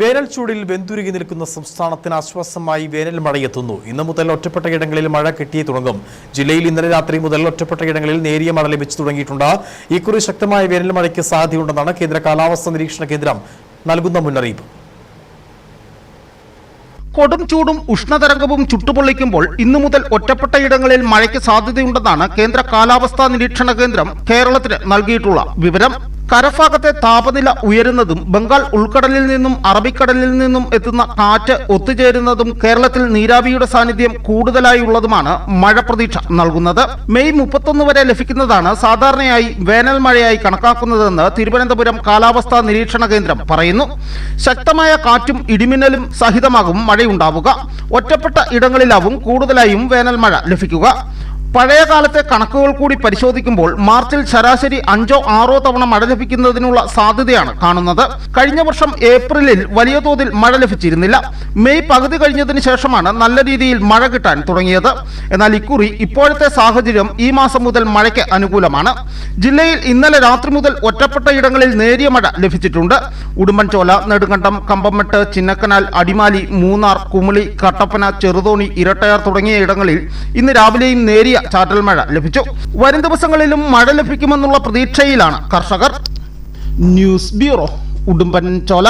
വേനൽ ചൂടിൽ വെന്തുരുകി നിൽക്കുന്ന സംസ്ഥാനത്തിന് ആശ്വാസമായി വേനൽ മഴയെത്തുന്നു ഇന്ന് മുതൽ ഒറ്റപ്പെട്ട ഇടങ്ങളിൽ മഴ കിട്ടിയേ തുടങ്ങും. ജില്ലയിൽ ഇന്നലെ രാത്രി മുതൽ ഒറ്റപ്പെട്ട ഇടങ്ങളിൽ നേരിയ മഴ ലഭിച്ചു തുടങ്ങിയിട്ടുണ്ട്. ഇക്കുറി ശക്തമായ വേനൽ മഴയ്ക്ക് സാധ്യതയുണ്ടെന്നാണ് കേന്ദ്ര കാലാവസ്ഥാ നിരീക്ഷണ കേന്ദ്രം നൽകുന്ന മുന്നറിയിപ്പ്. കൊടും ചൂടും ഉഷ്ണതരംഗവും ചുട്ടുപൊള്ളിക്കുമ്പോൾ ഇന്നു മുതൽ ഒറ്റപ്പെട്ട ഇടങ്ങളിൽ മഴയ്ക്ക് സാധ്യതയുണ്ടെന്നാണ് കേന്ദ്ര കാലാവസ്ഥാ നിരീക്ഷണ കേന്ദ്രം കേരളത്തിന് നൽകിയിട്ടുള്ള വിവരം. കരഭാഗത്തെ താപനില ഉയരുന്നതും ബംഗാൾ ഉൾക്കടലിൽ നിന്നും അറബിക്കടലിൽ നിന്നും എത്തുന്ന കാറ്റ് ഒത്തുചേരുന്നതും കേരളത്തിൽ നീരാവിയുടെ സാന്നിധ്യം കൂടുതലായുള്ളതുമാണ് മഴ പ്രതീക്ഷ നൽകുന്നത്. മെയ് മുപ്പത്തൊന്ന് വരെ ലഭിക്കുന്നതാണ് സാധാരണയായി വേനൽ മഴയായി കണക്കാക്കുന്നതെന്ന് തിരുവനന്തപുരം കാലാവസ്ഥാ നിരീക്ഷണ കേന്ദ്രം പറയുന്നു. ശക്തമായ കാറ്റും ഇടിമിന്നലും സഹിതമാകും മഴയുണ്ടാവുക. ഒറ്റപ്പെട്ട ഇടങ്ങളിലാവും കൂടുതലായും വേനൽ മഴ ലഭിക്കുക. പഴയ കാലത്തെ കണക്കുകൾ കൂടി പരിശോധിക്കുമ്പോൾ മാർച്ചിൽ ശരാശരി അഞ്ചോ ആറോ തവണ മഴ ലഭിക്കുന്നതിനുള്ള സാധ്യതയാണ് കാണുന്നത്. കഴിഞ്ഞ വർഷം ഏപ്രിലിൽ വലിയ തോതിൽ മഴ ലഭിച്ചിരുന്നില്ല. മെയ് പകുതി കഴിഞ്ഞതിന് ശേഷമാണ് നല്ല രീതിയിൽ മഴ കിട്ടാൻ തുടങ്ങിയത്. എന്നാൽ ഇക്കുറി ഇപ്പോഴത്തെ സാഹചര്യം ഈ മാസം മുതൽ മഴയ്ക്ക് അനുകൂലമാണ്. ജില്ലയിൽ ഇന്നലെ രാത്രി മുതൽ ഒറ്റപ്പെട്ട ഇടങ്ങളിൽ നേരിയ മഴ ലഭിച്ചിട്ടുണ്ട്. ഉടുമ്പൻചോല നെടുങ്കണ്ടം കമ്പമെട്ട് ചിന്നക്കനാൽ അടിമാലി മൂന്നാർ കുമിളി കട്ടപ്പന ചെറുതോണി ഇരട്ടയാർ തുടങ്ങിയ ഇടങ്ങളിൽ ഇന്ന് രാവിലെയും നേരിയ ചാറ്റൽ മഴ ലഭിച്ചു. വരും ദിവസങ്ങളിലും മഴ ലഭിക്കുമെന്നുള്ള പ്രതീക്ഷയിലാണ് കർഷകർ. News bureau Udumbanchola